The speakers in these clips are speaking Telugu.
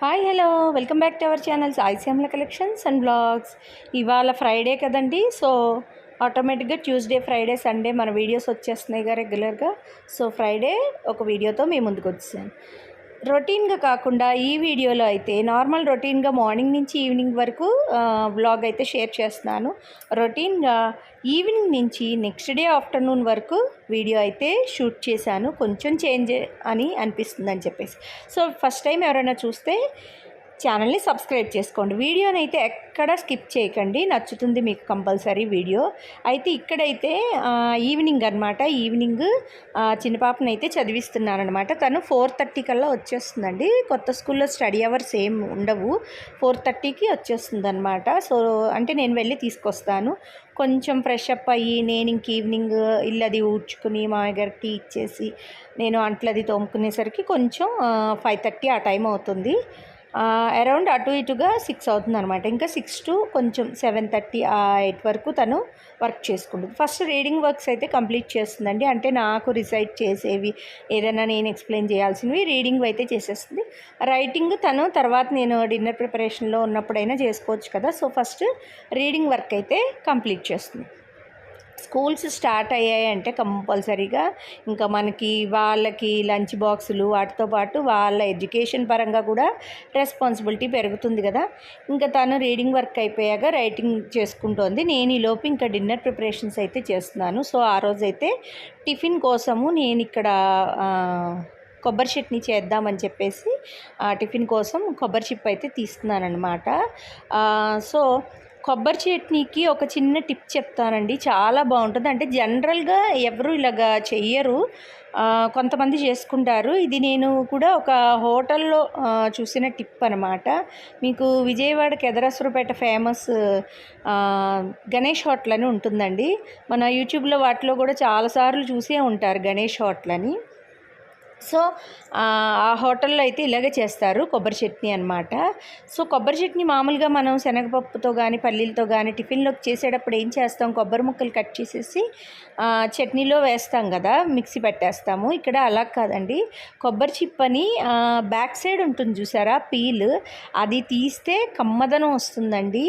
Hi hello. Welcome back to our channel Saishyamala collections and blogs. ఇవాళ ఫ్రైడే కదండి సో ఆటోమేటిక్గా ట్యూస్డే ఫ్రైడే సండే మన వీడియోస్ వచ్చేస్తున్నాయిగా రెగ్యులర్గా. సో ఫ్రైడే ఒక వీడియోతో మీ ముందుకు వచ్చాను రొటీన్గా కాకుండా ఈ వీడియోలో అయితే నార్మల్ రొటీన్గా మార్నింగ్ నుంచి ఈవినింగ్ వరకు బ్లాగ్ అయితే షేర్ చేస్తున్నాను. రొటీన్గా ఈవినింగ్ నుంచి నెక్స్ట్ డే ఆఫ్టర్నూన్ వరకు వీడియో అయితే షూట్ చేశాను. కొంచెం చేంజ్ అని అనిపిస్తుంది అని చెప్పేసి. సో ఫస్ట్ టైం ఎవరైనా చూస్తే ఛానల్ని సబ్స్క్రైబ్ చేసుకోండి. వీడియోని అయితే ఎక్కడ స్కిప్ చేయకండి. నచ్చుతుంది మీకు కంపల్సరీ వీడియో. అయితే ఇక్కడైతే ఈవినింగ్ అనమాట ఈవినింగ్ ఆ, అయితే చదివిస్తున్నానమాట తను ఫోర్ థర్టీ కల్లా వచ్చేస్తుందండి. కొత్త స్కూల్లో స్టడీ అవర్స్ ఏం ఉండవు. ఫోర్ థర్టీకి వచ్చేస్తుంది అనమాట సో అంటే నేను వెళ్ళి తీసుకొస్తాను. కొంచెం ఫ్రెష్ అప్ అయ్యి నేను ఇంక ఈవినింగ్ ఇల్లది ఊడ్చుకుని మా గారికి టీ ఇచ్చేసి నేను అంట్లది తోముకునేసరికి కొంచెం ఫైవ్ థర్టీ ఆ టైం అవుతుంది. అరౌండ్ అటు ఇటుగా సిక్స్ అవుతుంది అనమాట ఇంకా సిక్స్ టు కొంచెం సెవెన్ థర్టీ ఆ ఎయిట్ వరకు తను వర్క్ చేసుకుంటుంది. ఫస్ట్ రీడింగ్ వర్క్స్ అయితే కంప్లీట్ చేస్తుందండి. అంటే నాకు రిసైడ్ చేసేవి ఏదైనా నేను ఎక్స్ప్లెయిన్ చేయాల్సినవి రీడింగ్ అయితే చేసేస్తుంది. రైటింగ్ తను తర్వాత నేను డిన్నర్ ప్రిపరేషన్లో ఉన్నప్పుడైనా చేసుకోవచ్చు కదా. సో ఫస్ట్ రీడింగ్ వర్క్ అయితే కంప్లీట్ చేస్తుంది. స్కూల్స్ స్టార్ట్ అయ్యాయి అంటే కంపల్సరీగా. ఇంకా మనకి వాళ్ళకి లంచ్ బాక్సులు వాటితో పాటు వాళ్ళ ఎడ్యుకేషన్ పరంగా కూడా రెస్పాన్సిబిలిటీ పెరుగుతుంది కదా. ఇంకా తను రీడింగ్ వర్క్ అయిపోయాక రైటింగ్ చేసుకుంటోంది. నేను ఈ లోపు ఇంకా డిన్నర్ ప్రిపరేషన్స్ అయితే చేస్తున్నాను. సో ఆ రోజు అయితే టిఫిన్ కోసము నేను ఇక్కడ కొబ్బరి చట్నీ చేద్దామని చెప్పేసి ఆ, టిఫిన్ కోసం కొబ్బరి చిప్ అయితే తీస్తున్నాను అనమాట సో కొబ్బరి చట్నీకి ఒక చిన్న టిప్ చెప్తానండి. చాలా బాగుంటుంది. అంటే జనరల్గా ఎవరు ఇలాగా చెయ్యరు. కొంతమంది చేసుకుంటారు. ఇది నేను కూడా ఒక హోటల్లో చూసిన టిప్ అనమాట మీకు విజయవాడ కెదరసురుపేట ఫేమస్ గణేష్ హోటల్ అని ఉంటుందండి. మన యూట్యూబ్లో వాటిలో కూడా చాలాసార్లు చూసే ఉంటారు గణేష్ హోటల్ అని. సో ఆ హోటల్లో అయితే ఇలాగే చేస్తారు కొబ్బరి చట్నీ అనమాట సో కొబ్బరి చట్నీ మామూలుగా మనం శనగపప్పుతో కానీ పల్లీలతో కానీ టిఫిన్లోకి చేసేటప్పుడు ఏం చేస్తాం? కొబ్బరి ముక్కలు కట్ చేసేసి చట్నీలో వేస్తాం కదా మిక్సీ పెట్టేస్తాము. ఇక్కడ అలా కాదండి. కొబ్బరి చిప్పని బ్యాక్ సైడ్ ఉంటుంది చూసారా? పీల్. అది తీస్తే కమ్మదనం వస్తుందండి.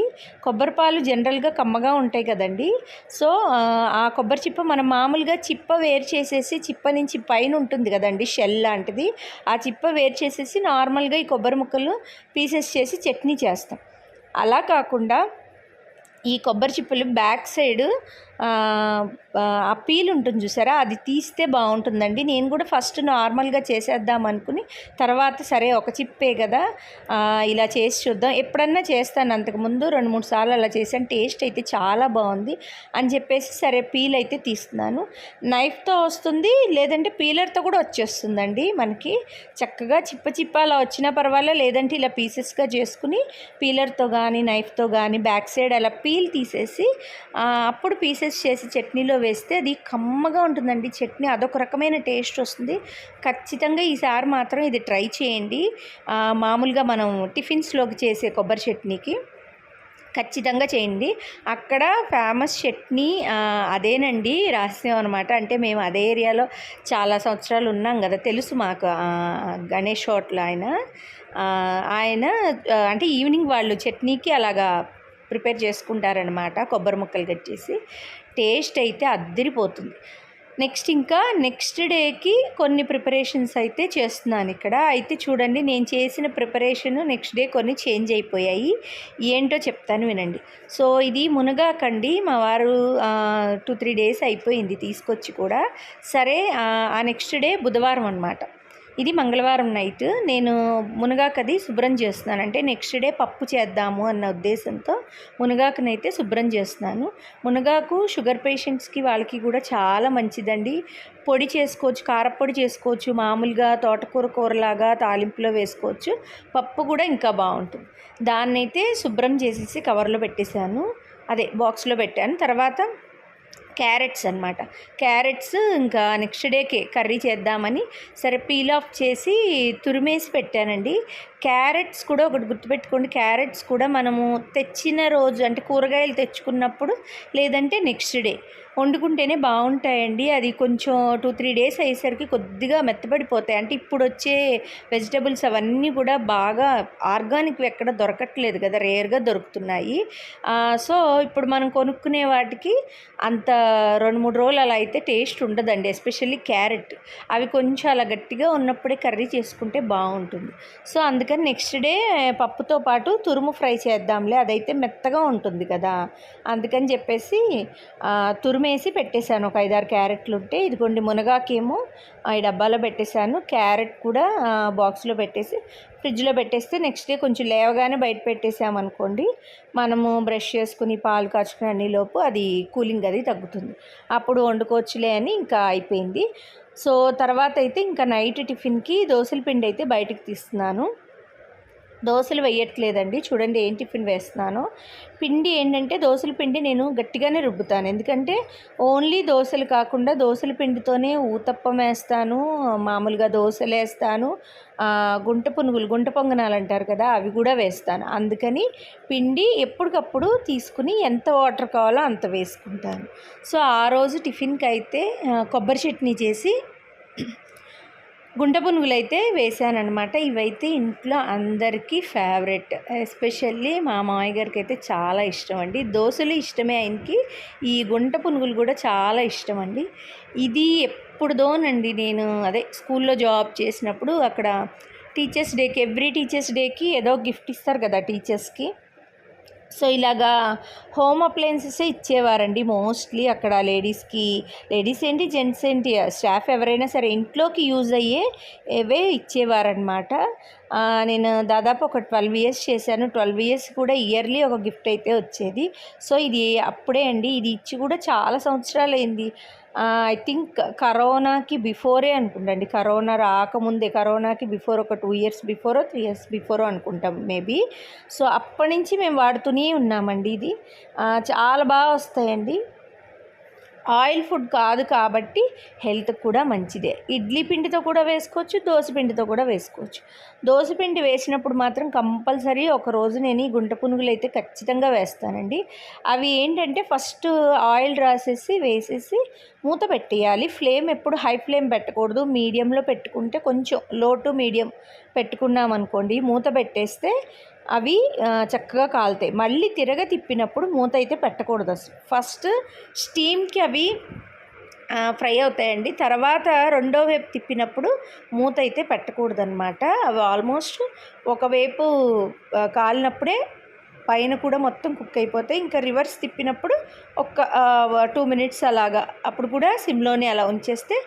కొబ్బరి పాలు జనరల్గా కమ్మగా ఉంటాయి కదండి. సో ఆ, ఆ కొబ్బరి చిప్ప మనం మామూలుగా చిప్ప వేరు చేసేసి చిప్ప నుంచి పైన ఉంటుంది కదండి షెల్. లాంటిది. ఆ చిప్ప వేరు చేసేసి నార్మల్గా ఈ కొబ్బరి ముక్కలు పీసెస్ చేసి చట్నీ చేస్తాం. అలా కాకుండా ఈ కొబ్బరి చిప్పలు బ్యాక్ సైడ్ ఆ, పీల్ ఉంటుంది చూసారా? అది తీస్తే బాగుంటుందండి. నేను కూడా ఫస్ట్ నార్మల్గా చేసేద్దాం అనుకుని తర్వాత సరే ఒక చిప్పే కదా ఇలా చేసి చూద్దాం. ఎప్పుడన్నా చేస్తాను. అంతకుముందు రెండు మూడు సార్లు అలా చేశాను. టేస్ట్ అయితే చాలా బాగుంది అని చెప్పేసి సరే పీల్ అయితే తీస్తున్నాను. నైఫ్తో వస్తుంది లేదంటే పీలర్తో కూడా వచ్చేస్తుందండి మనకి. చక్కగా చిప్ప చిప్ప అలా వచ్చినా పర్వాలే లేదంటే ఇలా పీసెస్గా చేసుకుని పీలర్తో కానీ నైఫ్తో కానీ బ్యాక్ సైడ్ అలా పీల్ తీసేసి అప్పుడు పీసెస్ చేసి చట్నీలో వేస్తే అది కమ్మగా ఉంటుందండి. చట్నీ అదొక రకమైన టేస్ట్ వస్తుంది. ఖచ్చితంగా ఈసారి మాత్రం ఇది ట్రై చేయండి. మామూలుగా మనం టిఫిన్స్లోకి చేసే కొబ్బరి చట్నీకి ఖచ్చితంగా చేయండి. అక్కడ ఫేమస్ చట్నీ అదేనండి రహస్యం అనమాట అంటే మేము అదే ఏరియాలో చాలా సంవత్సరాలు ఉన్నాం కదా. తెలుసు మాకు గణేష్ హోటల్ ఆయన. ఆయన అంటే ఈవినింగ్ వాళ్ళు చట్నీకి అలాగా ప్రిపేర్ చేసుకుంటారనమాట కొబ్బరి ముక్కలు కట్ చేసి. టేస్ట్ అయితే అద్దరిపోతుంది. నెక్స్ట్ ఇంకా నెక్స్ట్ డేకి కొన్ని ప్రిపరేషన్స్ అయితే చేస్తున్నాను ఇక్కడ. అయితే చూడండి నేను చేసిన ప్రిపరేషన్ నెక్స్ట్ డే కొన్ని చేంజ్ అయిపోయాయి. ఏంటో చెప్తాను వినండి. సో ఇది మునగాకండి. మా వారు టూ త్రీ డేస్ అయిపోయింది తీసుకొచ్చి కూడా. సరే ఆ, ఆ నెక్స్ట్ డే బుధవారం అనమాట ఇది మంగళవారం నైట్. నేను మునగాకది శుభ్రం చేస్తున్నాను. అంటే నెక్స్ట్ డే పప్పు చేద్దాము అన్న ఉద్దేశంతో మునగాకునైతే శుభ్రం చేస్తున్నాను. మునగాకు షుగర్ పేషెంట్స్కి వాళ్ళకి కూడా చాలా మంచిదండి. పొడి చేసుకోవచ్చు కారపొడి చేసుకోవచ్చు మామూలుగా తోటకూర కూరలాగా తాలింపులో వేసుకోవచ్చు. పప్పు కూడా ఇంకా బాగుంటుంది. దాన్నైతే శుభ్రం చేసేసి కవర్లో పెట్టేశాను. అదే బాక్స్లో పెట్టాను. తర్వాత క్యారెట్స్ అనమాట క్యారెట్స్ ఇంకా నెక్స్ట్ డేకే కర్రీ చేద్దామని సరే పీల్ ఆఫ్ చేసి తురిమేసి పెట్టానండి. క్యారెట్స్ కూడా ఒకటి గుర్తుపెట్టుకోండి క్యారెట్స్ కూడా మనము తెచ్చిన రోజు అంటే కూరగాయలు తెచ్చుకున్నప్పుడు లేదంటే నెక్స్ట్ డే వండుకుంటేనే బాగుంటాయండి. అది కొంచెం టూ త్రీ డేస్ అయ్యేసరికి కొద్దిగా మెత్తపడిపోతాయి అంటే ఇప్పుడు వచ్చే వెజిటబుల్స్ అవన్నీ కూడా బాగా ఆర్గానిక్ ఎక్కడ దొరకట్లేదు కదా రేర్గా దొరుకుతున్నాయి. సో ఇప్పుడు మనం కొనుక్కునే వాటికి అంత రెండు మూడు రోజులు అలా అయితే టేస్ట్ ఉండదండి ఎస్పెషల్లీ క్యారెట్. అవి కొంచెం అలా గట్టిగా ఉన్నప్పుడే కర్రీ చేసుకుంటే బాగుంటుంది. సో అందుకని నెక్స్ట్ డే పప్పుతో పాటు తురుము ఫ్రై చేద్దాంలే అదైతే మెత్తగా ఉంటుంది కదా. అందుకని చెప్పేసి తురుము వేసి పెట్టేశాను. ఒక ఐదారు క్యారెట్లు ఉంటే ఇదిగోండి మునగాకేమో ఆ, ఈ డబ్బాలో పెట్టేశాను. క్యారెట్ కూడా బాక్స్లో పెట్టేసి ఫ్రిడ్జ్లో పెట్టేస్తే నెక్స్ట్ డే కొంచెం లేవగానే బయట పెట్టేసామనుకోండి మనము బ్రష్ చేసుకుని పాలు కాచుకుని అన్ని లోపు అది కూలింగ్ అది తగ్గుతుంది. అప్పుడు వండుకోవచ్చులే అని ఇంకా అయిపోయింది. సో తర్వాత అయితే ఇంకా నైట్ టిఫిన్కి దోశల పిండి అయితే బయటకు తీస్తున్నాను. దోశలు వేయట్లేదండి. చూడండి ఏం టిఫిన్ వేస్తున్నాను. పిండి ఏంటంటే దోశల పిండి నేను గట్టిగానే రుబ్బుతాను. ఎందుకంటే ఓన్లీ దోశలు కాకుండా దోశల పిండితోనే ఊతప్పం వేస్తాను మామూలుగా దోశలు వేస్తాను గుంట పునుగులు గుంట పొంగనాలు అంటారు కదా అవి కూడా వేస్తాను. అందుకని పిండి ఎప్పటికప్పుడు తీసుకుని ఎంత వాటర్ కావాలో అంత వేసుకుంటాను. సో ఆ రోజు టిఫిన్కి అయితే కొబ్బరి చట్నీ చేసి గుంట పునుగులు అయితే వేసానమాట ఇవైతే ఇంట్లో అందరికీ ఫేవరెట్ ఎస్పెషల్లీ మా మామయ్య గారికి అయితే చాలా ఇష్టం అండి దోశలు ఇష్టమే ఆయనకి. ఈ గుంట పునుగులు కూడా చాలా ఇష్టం అండి ఇది ఎప్పుడుదోనండి నేను అదే స్కూల్లో జాబ్ చేసినప్పుడు అక్కడ టీచర్స్ డేకి ఎవ్రీ టీచర్స్ డేకి ఏదో గిఫ్ట్ ఇస్తారు కదా టీచర్స్కి. సో ఇలాగా హోమ్ అప్లయన్సెస్ ఇచ్చేవారండి మోస్ట్లీ అక్కడ లేడీస్కి. లేడీస్ ఏంటి జెంట్స్ ఏంటి స్టాఫ్ ఎవరైనా సరే ఇంట్లోకి యూజ్ అయ్యే ఏవే ఇచ్చేవారనమాట నేను దాదాపు ఒక ట్వెల్వ్ ఇయర్స్ చేశాను. ట్వెల్వ్ ఇయర్స్ కూడా ఇయర్లీ ఒక గిఫ్ట్ అయితే వచ్చేది. సో ఇది అప్పుడే అండి. ఇది ఇచ్చి కూడా చాలా సంవత్సరాలు అయింది ఐ థింక్ కరోనాకి బిఫోరే అనుకుంటండి కరోనా రాకముందే కరోనాకి బిఫోర్ ఒక టూ ఇయర్స్ బిఫోరో త్రీ ఇయర్స్ బిఫోరో అనుకుంటాం మేబీ సో అప్పటి నుంచి మేము వాడుతూనే ఉన్నామండి ఇది. చాలా బాగా వస్తాయండి. ఆయిల్ ఫుడ్ కాదు కాబట్టి హెల్త్ కూడా మంచిదే. ఇడ్లీ పిండితో కూడా వేసుకోవచ్చు దోశ పిండితో కూడా వేసుకోవచ్చు. దోశ పిండి వేసినప్పుడు మాత్రం కంపల్సరీ ఒక రోజు నేను ఈ గుంట పునుగులు అయితే ఖచ్చితంగా వేస్తానండి. అవి ఏంటంటే ఫస్ట్ ఆయిల్ రాసేసి వేసేసి మూత పెట్టేయాలి. ఫ్లేమ్ ఎప్పుడు హై ఫ్లేమ్ పెట్టకూడదు. మీడియంలో పెట్టుకుంటే కొంచెం లో టు మీడియం పెట్టుకున్నాం అనుకోండి మూత పెట్టేస్తే అవి చక్కగా కాలుతాయి. మళ్ళీ తిరగ తిప్పినప్పుడు మూత అయితే పెట్టకూడదు అసలు. ఫస్ట్ స్టీమ్కి అవి ఫ్రై అవుతాయండి. తర్వాత రెండో వైపు తిప్పినప్పుడు మూత అయితే పెట్టకూడదు అనమాట అవి ఆల్మోస్ట్ ఒకవైపు కాలినప్పుడే పైన కూడా మొత్తం కుక్ అయిపోతాయి ఇంకా రివర్స్ తిప్పినప్పుడు ఒక్క టూ మినిట్స్ అలాగా. అప్పుడు కూడా సిమ్లోనే అలా ఉంచేస్తే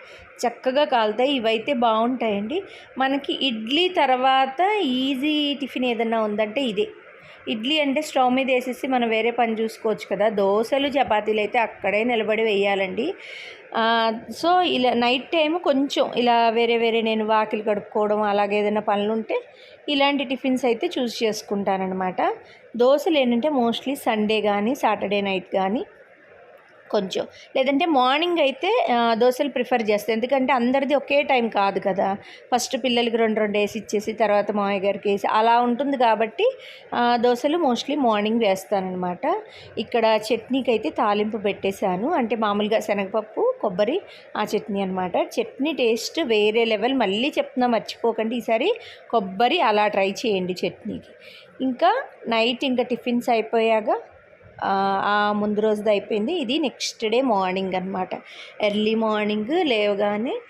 చక్కగా కాలుతాయి. ఇవైతే బాగుంటాయండి. మనకి ఇడ్లీ తర్వాత ఈజీ టిఫిన్ ఏదన్నా ఉందంటే ఇదే. ఇడ్లీ అంటే స్టవ్ మీద వేసేసి మనం వేరే పని చూసుకోవచ్చు కదా. దోశలు చపాతీలు అయితే అక్కడే నిలబడి వేయాలండి. సో ఇలా నైట్ టైం కొంచెం ఇలా వేరే వేరే నేను వాకిలి కడుక్కోవడం అలాగే ఏదైనా పనులు ఉంటే ఇలాంటి టిఫిన్స్ అయితే చూస్ చేసుకుంటానన్నమాట. దోశలు ఏంటంటే మోస్ట్లీ సండే కానీ సాటర్డే నైట్ కానీ కొంచెం. లేదంటే మార్నింగ్ అయితే దోశలు ప్రిఫర్ చేస్తాను ఎందుకంటే అందరిది ఒకే టైం కాదు కదా. ఫస్ట్ పిల్లలకి రెండు రెండు వేసి ఇచ్చేసి తర్వాత మామయ్య గారికి వేసి అలా ఉంటుంది కాబట్టి ఆ, దోశలు మోస్ట్లీ మార్నింగ్ వేస్తానమాట ఇక్కడ చట్నీకి అయితే తాలింపు పెట్టేశాను. అంటే మామూలుగా శనగపప్పు కొబ్బరి ఆ చట్నీ అనమాట చట్నీ టేస్ట్ వేరే లెవెల్. మళ్ళీ చెప్తున్నా మర్చిపోకండి. ఈసారి కొబ్బరి అలా ట్రై చేయండి చట్నీకి. ఇంకా నైట్ ఇంకా టిఫిన్స్ అయిపోయాక ఆ, ముందు రోజుది అయిపోయింది. ఇది నెక్స్ట్ డే మార్నింగ్ అనమాట ఎర్లీ మార్నింగ్ లేవగానే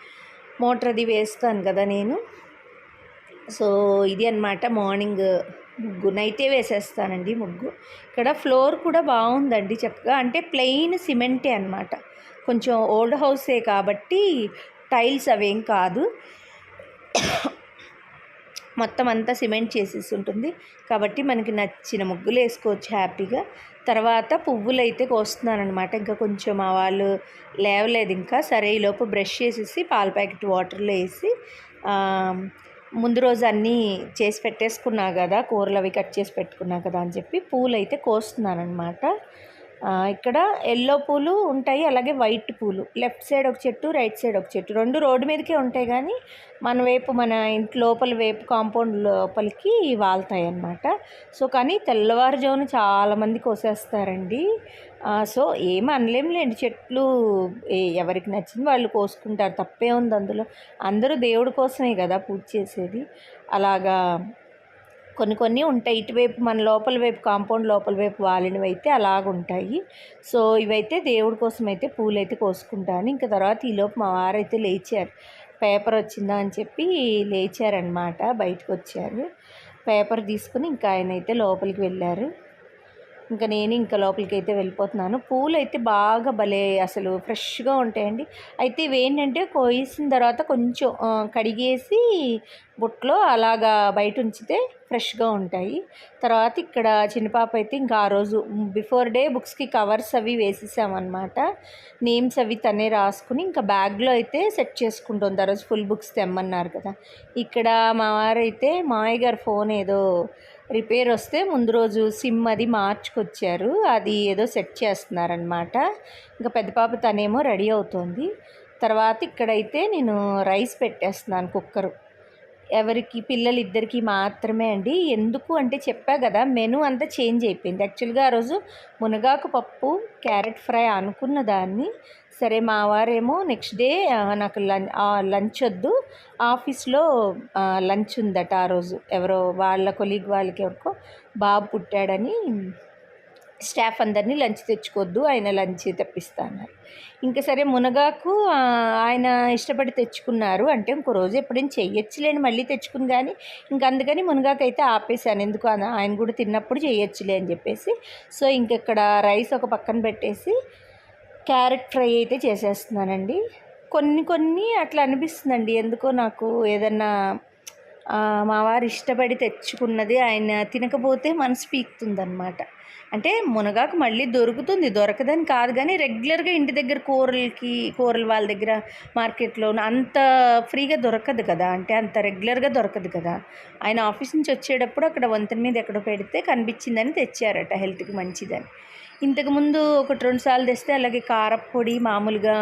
మోటార్ అది వేస్తాను కదా నేను. సో ఇది అన్నమాట మార్నింగ్ ముగ్గు. నైటే వేసేస్తానండి ముగ్గు. ఇక్కడ ఫ్లోర్ కూడా బాగుందండి చక్కగా. అంటే ప్లెయిన్ సిమెంటే అనమాట కొంచెం ఓల్డ్ హౌసే కాబట్టి టైల్స్ అవేం కాదు. మొత్తం అంతా సిమెంట్ చేసేసి ఉంటుంది. కాబట్టి మనకి నచ్చిన ముగ్గులు వేసుకోవచ్చు హ్యాపీగా. తర్వాత పువ్వులు అయితే కోస్తున్నానమాట ఇంకా కొంచెం మా వాళ్ళు లేవలేదు ఇంకా. సరే ఈలోపు బ్రష్ చేసేసి పాల ప్యాకెట్ వాటర్లో వేసి ముందు రోజు అన్నీ చేసి పెట్టేసుకున్నా కదా కూరలు అవి కట్ చేసి పెట్టుకున్నా కదా అని చెప్పి పూలు అయితే కోస్తున్నానమాట ఇక్కడ ఎల్లో పూలు ఉంటాయి అలాగే వైట్ పూలు. లెఫ్ట్ సైడ్ ఒక చెట్టు రైట్ సైడ్ ఒక చెట్టు. రెండు రోడ్డు మీదకే ఉంటాయి కానీ మన వైపు మన ఇంటి లోపల వైపు కాంపౌండ్ లోపలికి వాళ్తాయి అన్నమాట. సో కానీ తెల్లవారుజామున చాలామంది కోసేస్తారండి. సో ఏం అనలేంలేండి చెట్లు ఎవరికి నచ్చింది వాళ్ళు కోసుకుంటారు. తప్పే ఉంది అందులో. అందరూ దేవుడి కోసమే కదా పూజ చేసేది. అలాగా కొన్ని కొన్ని ఉంటాయి. ఇటువైపు మన లోపల వైపు కాంపౌండ్ లోపల వైపు వాలినవి అయితే అలాగుంటాయి. సో ఇవైతే దేవుడి కోసం అయితే పూలు అయితే కోసుకుంటాను. ఇంకా తర్వాత ఈలోపు మా వారైతే లేచారు. పేపర్ వచ్చిందా అని చెప్పి లేచారనమాట బయటకు వచ్చారు పేపర్ తీసుకుని ఇంకా ఆయన అయితే లోపలికి వెళ్ళారు. ఇంకా నేను ఇంకా లోపలికి అయితే వెళ్ళిపోతున్నాను. పూలు అయితే బాగా భలే అసలు ఫ్రెష్గా ఉంటాయండి. అయితే ఇవేంటంటే కోసిన తర్వాత కొంచెం కడిగేసి బుట్టలో అలాగా బయట ఉంచితే ఫ్రెష్గా ఉంటాయి. తర్వాత ఇక్కడ చిన్నపాప అయితే ఇంకా ఆ రోజు బిఫోర్ డే బుక్స్కి కవర్స్ అవి వేసేసామన్నమాట. నేమ్స్ అవి తనే రాసుకుని ఇంకా బ్యాగ్లో అయితే సెట్ చేసుకుంటుంది. ఆ రోజు ఫుల్ బుక్స్ తెమ్మన్నారు కదా. ఇక్కడ మా వారైతే మావయ్య గారు ఫోన్ ఏదో రిపేర్ వస్తే ముందు రోజు సిమ్ అది మార్చుకొచ్చారు. అది ఏదో సెట్ చేస్తున్నారనమాట ఇంకా పెద్ద పాప తనేమో రెడీ అవుతుంది. తర్వాత ఇక్కడైతే నేను రైస్ పెట్టేస్తున్నాను కుక్కరు. ఎవరికి పిల్లలిద్దరికి మాత్రమే అండి. ఎందుకు అంటే చెప్పా కదా మెను అంతా చేంజ్ అయిపోయింది. యాక్చువల్గా ఆ రోజు మునగాకు పప్పు క్యారెట్ ఫ్రై అనుకున్న దాన్ని సరే మా వారేమో నెక్స్ట్ డే నాకు లం లంచ్ వద్దు. ఆఫీస్లో లంచ్ ఉందట ఆ రోజు. ఎవరో వాళ్ళ కొలీగ్ వాళ్ళకి ఎవరికో బాబు పుట్టాడని స్టాఫ్ అందరినీ లంచ్ తెచ్చుకోవద్దు ఆయన లంచ్ తెప్పిస్తాన్నారు ఇంకా సరే మునగాకు ఆయన ఇష్టపడి తెచ్చుకున్నారు. అంటే ఇంకో రోజు ఎప్పుడైనా చేయొచ్చులేని మళ్ళీ తెచ్చుకుని కానీ ఇంకా అందుకని మునగాకు అయితే ఆపేసాను ఎందుకు ఆయన కూడా తిన్నప్పుడు చేయొచ్చులే అని చెప్పేసి. సో ఇంకెక్కడ రైస్ ఒక పక్కన పెట్టేసి క్యారెట్ ఫ్రై అయితే చేసేస్తున్నానండి. కొన్ని కొన్ని అట్లా అనిపిస్తుందండి. ఎందుకో నాకు ఏదన్నా మా వారు ఇష్టపడి తెచ్చుకున్నది ఆయన తినకపోతే మనసు పీకుతుందనమాట అంటే మునగాకు మళ్ళీ దొరుకుతుంది దొరకదని కాదు కానీ రెగ్యులర్గా ఇంటి దగ్గర కూరలకి కూరలు వాళ్ళ దగ్గర మార్కెట్లో అంత ఫ్రీగా దొరకదు కదా. అంటే అంత రెగ్యులర్గా దొరకదు కదా. ఆయన ఆఫీస్ నుంచి వచ్చేటప్పుడు అక్కడ వంతెన మీద ఎక్కడో పెడితే కనిపించిందని తెచ్చారట హెల్త్కి మంచిదని. ఇంతకుముందు ఒకటి రెండు సార్లు తెస్తే అలాగే కారపొడి మామూలుగా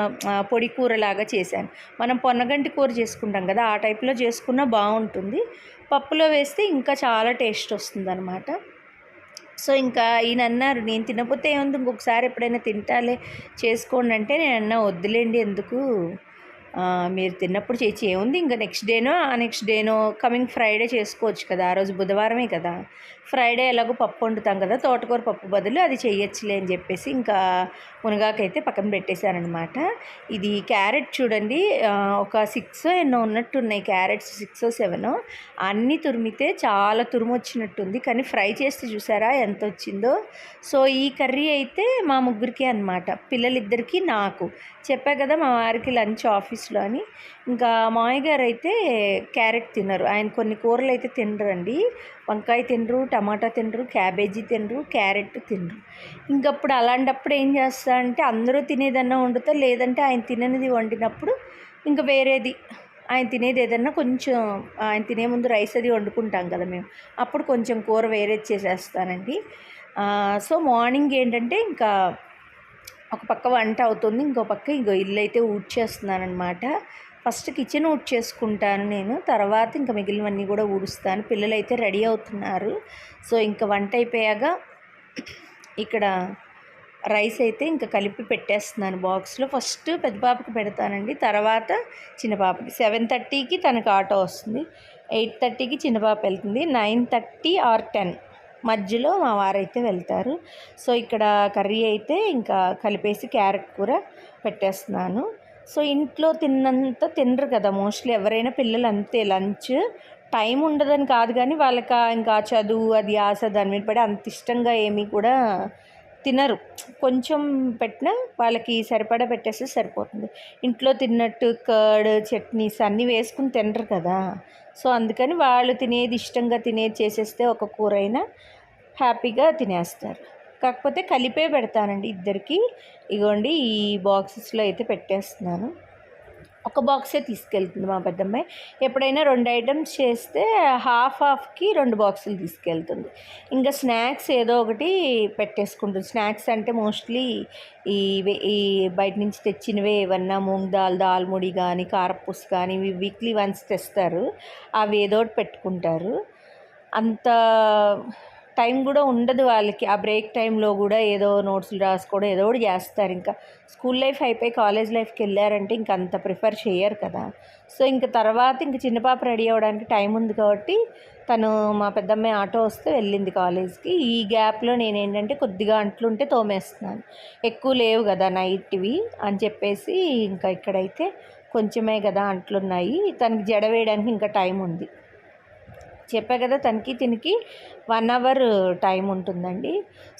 పొడి కూర లాగా చేశాను. మనం పొన్నగంటి కూర చేసుకుంటాం కదా ఆ టైప్లో చేసుకున్నా బాగుంటుంది. పప్పులో వేస్తే ఇంకా చాలా టేస్ట్ వస్తుంది సో ఇంకా ఈయన అన్నారు నేను తినకపోతే ఏముంది? ఇంకొకసారి ఎప్పుడైనా తింటాలే చేసుకోండి అంటే నేను అన్నా వద్దులేండి ఎందుకు? మీరు తిన్నప్పుడు చేసి ఏముంది ఇంకా నెక్స్ట్ డేనో ఆ నెక్స్ట్ డేనో కమింగ్ ఫ్రైడే చేసుకోవచ్చు కదా ఆ రోజు బుధవారమే కదా. ఫ్రైడే ఎలాగో పప్పు వండుతాం కదా తోటకూర పప్పు బదులు అది చేయొచ్చులే అని చెప్పేసి ఇంకా మునగాకైతే పక్కన పెట్టేశానమాట ఇది క్యారెట్ చూడండి ఒక సిక్స్ ఎన్నో ఉన్నట్టు ఉన్నాయి క్యారెట్స్ సిక్స్ సెవెన్. అన్నీ తురిమితే చాలా తురుము వచ్చినట్టుంది కానీ ఫ్రై చేస్తే చూసారా ఎంత వచ్చిందో సో ఈ కర్రీ అయితే మా ముగ్గురికి అనమాట పిల్లలిద్దరికీ నాకు. చెప్పా కదా మా వారికి లంచ్ ఆఫీస్ ఆఫీస్లో అని. ఇంకా మామయ్య గారు అయితే క్యారెట్ తినరు. ఆయన కొన్ని కూరలు అయితే తినరండి. వంకాయ తినరు టమాటా తినరు క్యాబేజీ తినరు క్యారెట్ తినరు. ఇంకప్పుడు అలాంటప్పుడు ఏం చేస్తా అంటే అందరూ తినేదన్నా వండుతా లేదంటే ఆయన తిననిది వండినప్పుడు ఇంకా వేరేది. ఆయన తినేది ఏదన్నా కొంచెం ఆయన తినే ముందు రైస్ అది వండుకుంటాం కదా మేము. అప్పుడు కొంచెం కూర వేరేది చేసేస్తానండి. సో మార్నింగ్ ఏంటంటే ఇంకా ఒక పక్క వంట అవుతుంది ఇంకో పక్క ఇంకో ఇల్లు అయితే ఊడ్చేస్తున్నాను అనమాట ఫస్ట్ కిచెన్ ఊడ్చేసుకుంటాను నేను తర్వాత ఇంకా మిగిలినవన్నీ కూడా ఊడుస్తాను. పిల్లలు అయితే రెడీ అవుతున్నారు. సో ఇంకా వంట అయిపోయాక ఇక్కడ రైస్ అయితే ఇంకా కలిపి పెట్టేస్తున్నాను బాక్స్లో. ఫస్ట్ పెద్ద పాపకి పెడతానండి తర్వాత చిన్న పాపకి. సెవెన్ థర్టీకి తనకు ఆటో వస్తుంది ఎయిట్ థర్టీకి చిన్న పాప వెళ్తుంది నైన్ థర్టీ ఆర్ టెన్. మధ్యలో మా వారైతే వెళ్తారు. సో ఇక్కడ కర్రీ అయితే ఇంకా కలిపేసి క్యారెట్ కూర పెట్టేస్తున్నాను. సో ఇంట్లో తిన్నంత తినరు కదా మోస్ట్లీ. ఎవరైనా పిల్లలు అంతే. లంచ్ టైం ఉండదని కాదు కానీ వాళ్ళకి ఇంకా చదువు అది ఆశ దాని మీద పడి అంత ఇష్టంగా ఏమీ కూడా తినరు. కొంచెం పెట్టినా వాళ్ళకి సరిపడా పెట్టేస్తే సరిపోతుంది. ఇంట్లో తిన్నట్టు కర్డ్ చట్నీస్ అన్నీ వేసుకుని తినరు కదా. సో అందుకని వాళ్ళు తినేది ఇష్టంగా తినేది చేసేస్తే ఒక కూర అయినా హ్యాపీగా తినేస్తారు. కాకపోతే కలిపే పెడతానండి ఇద్దరికి. ఇగోండి ఈ బాక్సెస్లో అయితే పెట్టేస్తున్నాను. ఒక బాక్సే తీసుకెళ్తుంది మా పెద్దమ్మాయి. ఎప్పుడైనా రెండు ఐటమ్స్ చేస్తే హాఫ్ హాఫ్కి రెండు బాక్సులు తీసుకెళ్తుంది. ఇంకా స్నాక్స్ ఏదో ఒకటి పెట్టేసుకుంటుంది. స్నాక్స్ అంటే మోస్ట్లీ ఈ ఈ బయట నుంచి తెచ్చినవే ఏమన్నా మూంగ్ దాల్ దాల్ ముడి కానీ కారపూస కానీ ఇవి వీక్లీ వన్స్ తెస్తారు. అవి ఏదో ఒకటి పెట్టుకుంటారు. అంత టైం కూడా ఉండదు వాళ్ళకి. ఆ బ్రేక్ టైంలో కూడా ఏదో నోట్స్లు రాసుకోవడం ఏదో ఒకటి చేస్తారు. ఇంకా స్కూల్ లైఫ్ అయిపోయి కాలేజ్ లైఫ్కి వెళ్ళారంటే ఇంక అంత ప్రిఫర్ చేయరు కదా. సో ఇంక తర్వాత ఇంక చిన్న పాప రెడీ అవ్వడానికి టైం ఉంది కాబట్టి తను మా పెద్దమ్మాయి ఆటో వస్తే వెళ్ళింది కాలేజ్కి. ఈ గ్యాప్లో నేను ఏంటంటే కొద్దిగా అంట్లుంటే తోమేస్తున్నాను. ఎక్కువ లేవు కదా నైట్వి అని చెప్పేసి ఇంకా ఇక్కడైతే కొంచెమే కదా అంట్లున్నాయి. తనకి జడ వేయడానికి ఇంకా టైం ఉంది. చెప్పా కదా తనకి తినికి వన్ అవర్ టైం ఉంటుందండి.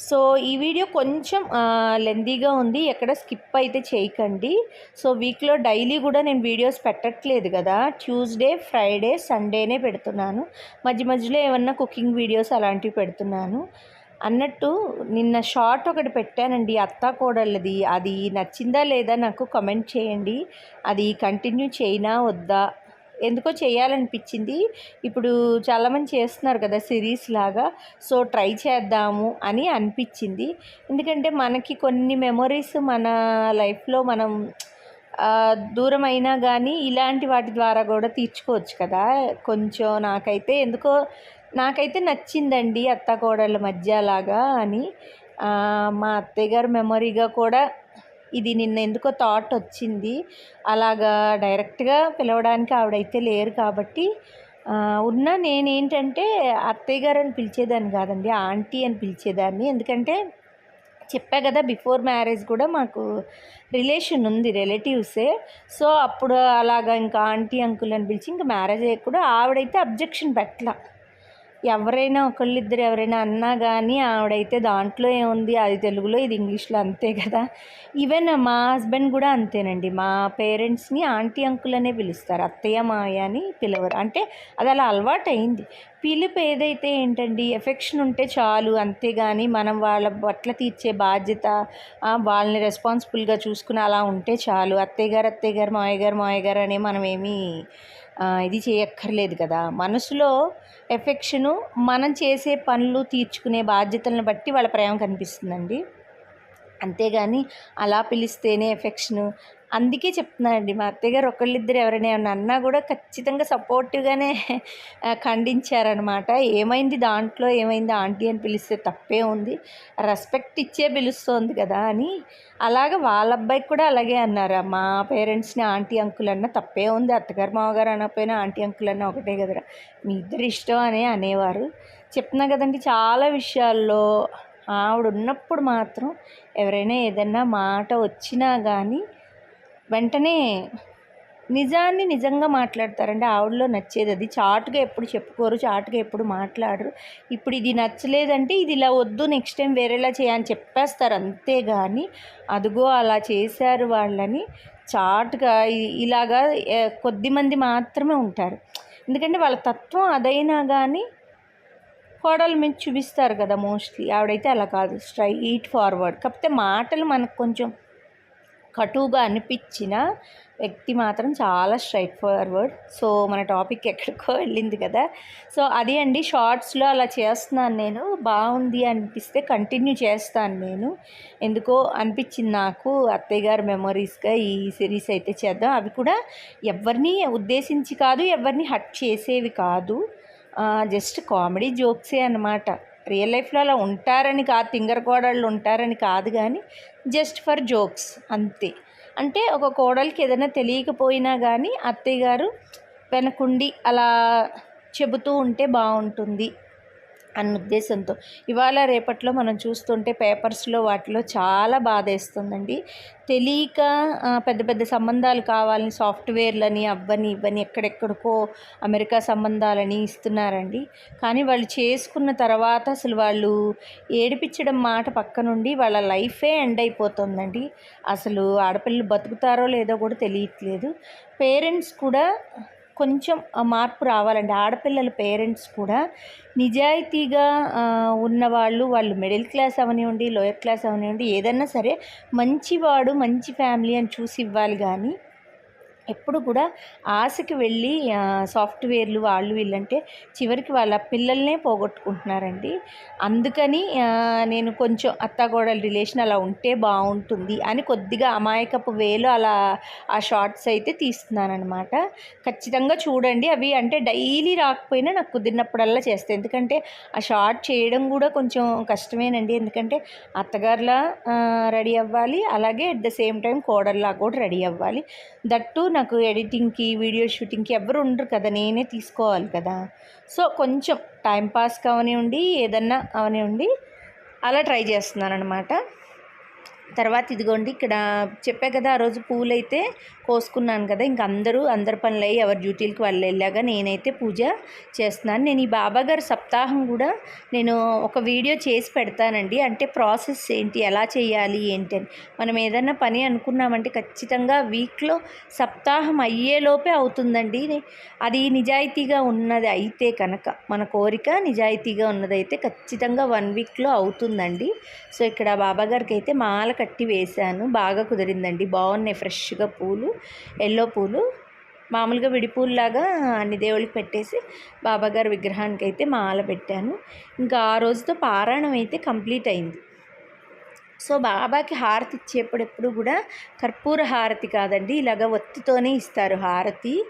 సో ఈ వీడియో కొంచెం లెందీగా ఉంది. ఎక్కడ స్కిప్ అయితే చేయకండి. సో వీక్లో డైలీ కూడా నేను వీడియోస్ పెట్టట్లేదు కదా. ట్యూస్డే ఫ్రైడే సండేనే పెడుతున్నాను. మధ్య మధ్యలో ఏమన్నా కుకింగ్ వీడియోస్ అలాంటివి పెడుతున్నాను. అన్నట్టు నిన్న షార్ట్ ఒకటి పెట్టానండి. అత్త కోడళ్ళది. అది నచ్చిందా లేదా నాకు కమెంట్ చేయండి. అది కంటిన్యూ చేయినా వద్దా? ఎందుకో చేయాలనిపించింది. ఇప్పుడు చాలామంది చేస్తున్నారు కదా సిరీస్ లాగా. సో ట్రై చేద్దాము అని అనిపించింది. ఎందుకంటే మనకి కొన్ని మెమొరీస్ మన లైఫ్లో మనం దూరం అయినా కానీ ఇలాంటి వాటి ద్వారా కూడా తీర్చుకోవచ్చు కదా. కొంచెం నాకైతే ఎందుకో నాకైతే నచ్చిందండి అత్త కోడళ్ళ మధ్య అని. మా అత్తయ్య గారు మెమొరీగా కూడా ఇది నిన్న ఎందుకో థాట్ వచ్చింది. అలాగా డైరెక్ట్గా పిలవడానికి ఆవిడైతే లేరు కాబట్టి ఉన్న నేనేంటంటే అత్తయ్య గారు అని పిలిచేదాన్ని కాదండి ఆంటీ అని పిలిచేదాన్ని. ఎందుకంటే చెప్పా కదా బిఫోర్ మ్యారేజ్ కూడా మాకు రిలేషన్ ఉంది రిలేటివ్సే సో అప్పుడు అలాగా ఇంకా ఆంటీ అంకుల్ అని పిలిచి ఇంకా మ్యారేజ్ అయ్యాక కూడా ఆవిడైతే అబ్జెక్షన్ పెట్టలా. ఎవరైనా ఒకళ్ళిద్దరు ఎవరైనా అన్నా కానీ ఆవిడైతే దాంట్లో ఏముంది? అది తెలుగులో ఇది ఇంగ్లీష్లో అంతే కదా? ఈవెన్ మా హస్బెండ్ కూడా అంతేనండి. మా పేరెంట్స్ని ఆంటీ అంకుల్ అనే పిలుస్తారు. అత్తయ్య మాయ అని పిలవరు. అంటే అది అలా అలవాటు అయింది పిలుపు ఏదైతే ఏంటండి ఎఫెక్షన్ ఉంటే చాలు అంతేగాని మనం వాళ్ళ పట్ల తీర్చే బాధ్యత వాళ్ళని రెస్పాన్సిబుల్గా చూసుకుని అలా ఉంటే చాలు. అత్తయ్య గారు అత్తయ్య గారు గారు గారు అనే మనం ఏమీ ఇది చేయక్కర్లేదు కదా. మనసులో ఎఫెక్షను మనం చేసే పనులు తీర్చుకునే బాధ్యతలను బట్టి వాళ్ళ ప్రేమ కనిపిస్తుందండి. అంతేగాని అలా పిలిస్తేనే ఎఫెక్షన్. అందుకే చెప్తున్నానండి మా అత్తయ్యగారు ఒకళ్ళిద్దరు ఎవరైనా ఏమన్నా అన్నా కూడా ఖచ్చితంగా సపోర్టివ్గానే ఖండించారనమాట ఏమైంది దాంట్లో? ఏమైంది ఆంటీ అని పిలిస్తే తప్పే ఉంది. రెస్పెక్ట్ ఇచ్చే పిలుస్తోంది కదా అని. అలాగ వాళ్ళ అబ్బాయికి కూడా అలాగే అన్నారు. మా పేరెంట్స్ని ఆంటీ అంకుల్ అన్న తప్పే ఉంది. అత్తగారు మామగారు అనకపోయినా ఆంటీ అంకుల్ అన్న ఒకటే కదరా. మీ ఇద్దరు ఇష్టం అనే అనేవారు. చెప్తున్నా కదండి చాలా విషయాల్లో ఆవిడ ఉన్నప్పుడు మాత్రం ఎవరైనా ఏదన్నా మాట వచ్చినా కానీ వెంటనే నిజాన్ని నిజంగా మాట్లాడతారండి. ఆవిడలో నచ్చేది అది. చాటుగా ఎప్పుడు చెప్పుకోరు చాటుగా ఎప్పుడు మాట్లాడరు. ఇప్పుడు ఇది నచ్చలేదంటే ఇది ఇలా వద్దు నెక్స్ట్ టైం వేరేలా చేయని చెప్పేస్తారు అంతే కానీ అదిగో అలా చేశారు వాళ్ళని చాటుగా ఇలాగా కొద్దిమంది మాత్రమే ఉంటారు. ఎందుకంటే వాళ్ళ తత్వం అదైనా కానీ కోడలు మీద చూపిస్తారు కదా మోస్ట్లీ. ఆవిడైతే అలా కాదు. Straightforward. కాకపోతే మాటలు మనకు కొంచెం కటువుగా అనిపించిన వ్యక్తి మాత్రం చాలా స్ట్రైట్ ఫార్వర్డ్. సో మన టాపిక్ ఎక్కడికో వెళ్ళింది కదా. సో అది అండి. షార్ట్స్లో అలా చేస్తున్నాను నేను. బాగుంది అనిపిస్తే కంటిన్యూ చేస్తాను నేను. ఎందుకో అనిపించింది నాకు. అత్తయ్య గారి మెమరీస్గా ఈ సిరీస్ అయితే చేద్దాం. అవి కూడా ఎవరిని ఉద్దేశించి కాదు ఎవరిని హట్ చేసేవి కాదు. జస్ట్ కామెడీ జోక్సే అనమాట రియల్ లైఫ్లో అలా ఉంటారని కాదు తింగర కోడళ్ళు ఉంటారని కాదు కానీ జస్ట్ ఫర్ జోక్స్ అంతే. అంటే ఒక కోడలికి ఏదైనా తెలియకపోయినా కానీ అత్తయ్య గారు వెనకుండి అలా చెబుతూ ఉంటే బాగుంటుంది. అన్న ఉద్దేశంతో. ఇవాళ రేపట్లో మనం చూస్తుంటే పేపర్స్లో వాటిలో చాలా బాధ వేస్తుందండి తెలియక పెద్ద పెద్ద సంబంధాలు కావాలని సాఫ్ట్వేర్లని అవ్వని ఇవ్వని ఎక్కడెక్కడికో అమెరికా సంబంధాలని ఇస్తున్నారండి. కానీ వాళ్ళు చేసుకున్న తర్వాత అసలు వాళ్ళు ఏడిపించడం మాట పక్క నుండి వాళ్ళ లైఫే ఎండ్ అయిపోతుందండి. అసలు ఆడపిల్లలు బతుకుతారో లేదో కూడా తెలియట్లేదు. పేరెంట్స్ కూడా కొంచెం మార్పు రావాలండి. ఆడపిల్లల పేరెంట్స్ కూడా నిజాయితీగా ఉన్నవాళ్ళు వాళ్ళు మిడిల్ క్లాస్ అవనివ్వండి లోయర్ క్లాస్ అవనివ్వండి ఏదన్నా సరే మంచివాడు మంచి ఫ్యామిలీ అని చూసి ఇవ్వాలి కానీ ఎప్పుడు కూడా ఆశకి వెళ్ళి సాఫ్ట్వేర్లు వాళ్ళు వీళ్ళంటే చివరికి వాళ్ళ పిల్లల్నే పోగొట్టుకుంటున్నారండి. అందుకని నేను కొంచెం అత్తగోడల రిలేషన్ అలా ఉంటే బాగుంటుంది అని కొద్దిగా అమాయకపు వేలు అలా ఆ షార్ట్స్ అయితే తీస్తున్నాను అనమాట ఖచ్చితంగా చూడండి అవి అంటే డైలీ రాకపోయినా నాకు కుదిరినప్పుడల్లా చేస్తాను ఎందుకంటే ఆ షార్ట్ చేయడం కూడా కొంచెం కష్టమేనండి. ఎందుకంటే అత్తగారులా రెడీ అవ్వాలి. అలాగే అట్ ద సేమ్ టైం కోడల్లా కూడా రెడీ అవ్వాలి. దట్టు నాకు ఎడిటింగ్కి వీడియో షూటింగ్కి ఎవరు ఉండరు కదా నేనే తీసుకోవాలి కదా. సో కొంచెం టైం పాస్కి అవనివ్వండి ఏదన్నా అవనివ్వండి అలా ట్రై చేస్తున్నాను అనమాట తర్వాత ఇదిగోండి ఇక్కడ చెప్పా కదా ఆ రోజు పూలు అయితే కోసుకున్నాను కదా ఇంక అందరూ అందరి పనులు అయ్యి ఎవరి డ్యూటీలకు వాళ్ళు వెళ్ళాగా నేనైతే పూజ చేస్తున్నాను. నేను ఈ బాబా గారి సప్తాహం కూడా నేను ఒక వీడియో చేసి పెడతానండి. అంటే ప్రాసెస్ ఏంటి ఎలా చేయాలి ఏంటి అని మనం ఏదైనా పని అనుకున్నామంటే ఖచ్చితంగా వీక్లో సప్తాహం అయ్యేలోపే అవుతుందండి. అది నిజాయితీగా ఉన్నది అయితే కనుక మన కోరిక నిజాయితీగా ఉన్నదైతే ఖచ్చితంగా వన్ వీక్లో అవుతుందండి. సో ఇక్కడ బాబాగారికి అయితే మాల కట్టి వేశాను. బాగా కుదిరిందండి. బాగున్నాయి ఫ్రెష్గా పూలు. ఎల్లో పూలు. మామూలుగా విడిపూల్లాగా అన్ని దేవుళ్ళకి పెట్టేసి బాబాగారి విగ్రహానికి అయితే మాల పెట్టాను. ఇంకా ఆ రోజుతో పారాయణం అయితే కంప్లీట్ అయింది. సో బాబాకి హారతి ఇచ్చేప్పుడెప్పుడు కూడా కర్పూర హారతి కాదండి. ఇలాగ ఒత్తితోనే ఇస్తారు హారతి.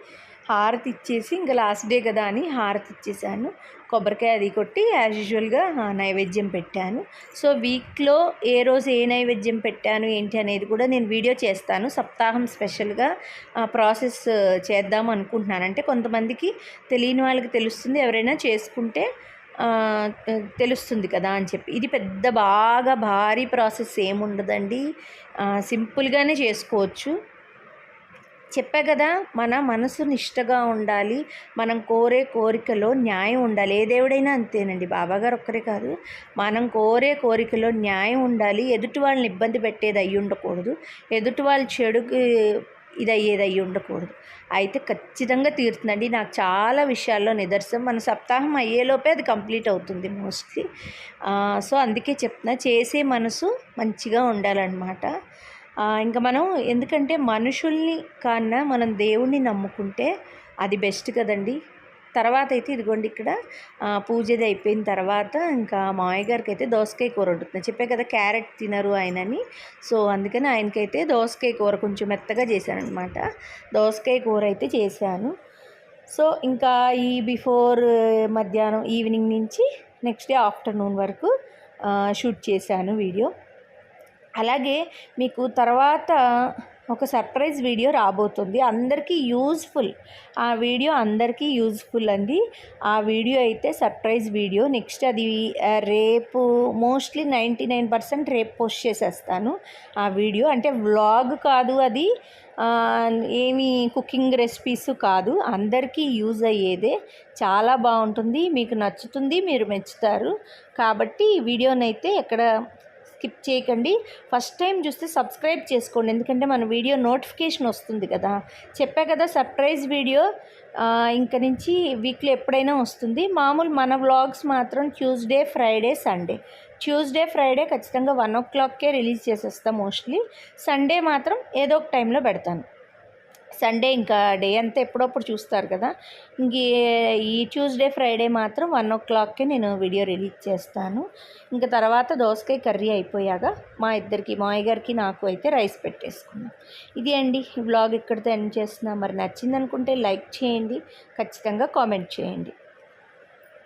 హారతి ఇచ్చేసి ఇంకా లాస్ట్ డే కదా అని హారతి ఇచ్చేసాను. కొబ్బరికాయ అది కొట్టి యాజ్ యూజువల్గా నైవేద్యం పెట్టాను. సో వీక్లో ఏ రోజు ఏ నైవేద్యం పెట్టాను ఏంటి అనేది కూడా నేను వీడియో చేస్తాను. సప్తాహం స్పెషల్గా ప్రాసెస్ చేద్దాం అనుకుంటున్నాను. అంటే కొంతమందికి తెలియని వాళ్ళకి తెలుస్తుంది ఎవరైనా చేసుకుంటే తెలుస్తుంది కదా అని చెప్పి. ఇది పెద్ద బాగా భారీ ప్రాసెస్ ఏముండదండి. సింపుల్గానే చేసుకోవచ్చు. చెప్పా కదా మన మనసు నిష్టగా ఉండాలి. మనం కోరే కోరికలో న్యాయం ఉండాలి. ఏ దేవుడైనా అంతేనండి. బాబాగారు ఒక్కరే కాదు. మనం కోరే కోరికలో న్యాయం ఉండాలి. ఎదుటి వాళ్ళని ఇబ్బంది పెట్టేది అయ్యి ఉండకూడదు. ఎదుటి వాళ్ళ చెడుకి ఇది అయ్యేది అయ్యి ఉండకూడదు. అయితే ఖచ్చితంగా తీరుతుందండి. నాకు చాలా విషయాల్లో నిదర్శనం. మన సప్తాహం అయ్యేలోపే అది కంప్లీట్ అవుతుంది మోస్ట్లీ. సో అందుకే చెప్తున్నా చేసే మనసు మంచిగా ఉండాలన్నమాట. ఇంకా మనం ఎందుకంటే మనుషుల్ని కన్నా మనం దేవుణ్ణి నమ్ముకుంటే అది బెస్ట్ కదండి. తర్వాత అయితే ఇదిగోండి ఇక్కడ పూజది అయిపోయిన తర్వాత ఇంకా మామయ్య గారికి అయితే దోసకాయ కూర వండుతుంది చెప్పే కదా క్యారెట్ తినరు ఆయనని. సో అందుకని ఆయనకైతే దోసకాయ కూర కొంచెం మెత్తగా చేశాను అనమాట దోసకాయ కూర అయితే చేశాను. సో ఇంకా ఈ బిఫోర్ మధ్యాహ్నం ఈవినింగ్ నుంచి నెక్స్ట్ డే ఆఫ్టర్నూన్ వరకు షూట్ చేశాను వీడియో. అలాగే మీకు తర్వాత ఒక సర్ప్రైజ్ వీడియో రాబోతుంది. అందరికీ యూజ్ఫుల్. ఆ వీడియో అందరికీ యూజ్ఫుల్ అండి. ఆ వీడియో అయితే సర్ప్రైజ్ వీడియో. నెక్స్ట్ అది రేపు మోస్ట్లీ నైంటీ నైన్ పర్సెంట్ రేపు పోస్ట్ చేసేస్తాను ఆ వీడియో. అంటే వ్లాగ్ కాదు అది. ఏమి కుకింగ్ రెసిపీస్ కాదు. అందరికీ యూజ్ అయ్యేదే. చాలా బాగుంటుంది. మీకు నచ్చుతుంది. మీరు మెచ్చుతారు. కాబట్టి ఈ వీడియోనైతే ఎక్కడ స్కిప్ చేయకండి. ఫస్ట్ టైం చూస్తే సబ్స్క్రైబ్ చేసుకోండి. ఎందుకంటే మన వీడియో నోటిఫికేషన్ వస్తుంది కదా. చెప్పా కదా సర్ప్రైజ్ వీడియో. ఇంక నుంచి వీక్లో ఎప్పుడైనా వస్తుంది. మామూలు మన వ్లాగ్స్ మాత్రం Tuesday Friday Sunday. Tuesday Friday ఖచ్చితంగా వన్ ఓ క్లాక్కే రిలీజ్ చేసేస్తాం మోస్ట్లీ. సండే మాత్రం ఏదో ఒక టైంలో పెడతాను. సండే ఇంకా డే అంతా ఎప్పుడప్పుడు చూస్తారు కదా. ఇంక ఈ- ఈ ట్యూస్డే ఫ్రైడే మాత్రం వన్ ఓ క్లాక్కి నేను వీడియో రిలీజ్ చేస్తాను. ఇంకా తర్వాత దోసకాయ కర్రీ అయిపోయాక మా ఇద్దరికి మా గారికి నాకు అయితే రైస్ పెట్టేసుకున్నాం. ఇది అండి. ఈ బ్లాగ్ ఇక్కడితో ఎండ్ చేస్తున్నా. మరి నచ్చిందనుకుంటే లైక్ చేయండి. ఖచ్చితంగా కామెంట్ చేయండి.